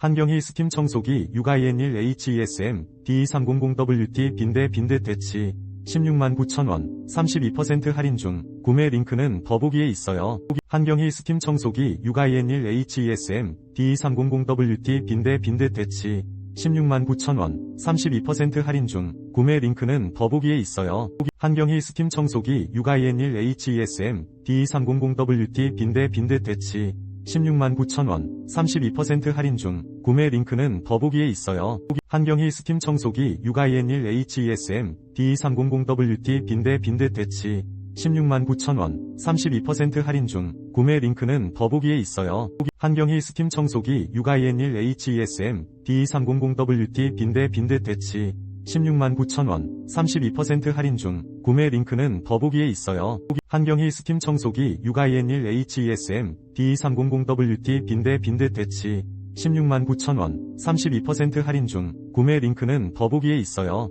한경희 스팀 청소기 6IN1HESM D300WT 빈대 빈대 대치 16만 9천원 32% 할인 중 구매 링크는 더보기에 있어요. 한경희 스팀 청소기 6IN1HESM D300WT 빈대 빈대 대치 16만 9천원 32% 할인 중 구매 링크는 더보기에 있어요. 한경희 스팀 청소기 6IN1HESM D300WT 빈대 빈대 대치 16만 9천원 32% 할인 중 구매 링크는 더보기에 있어요. 한경희 스팀 청소기 6IN1HESM D300WT 빈대 빈대 대치 16만 9천원 32% 할인 중 구매 링크는 더보기에 있어요. 한경희 스팀 청소기 6IN1HESM D300WT 빈대 빈대 대치 16만 9천원 32% 할인 중 구매 링크는 더보기에 있어요. 한경희 스팀 청소기 6IN1HESM D300WT 빈대 빈대 대치 16만 9천원 32% 할인 중 구매 링크는 더보기에 있어요.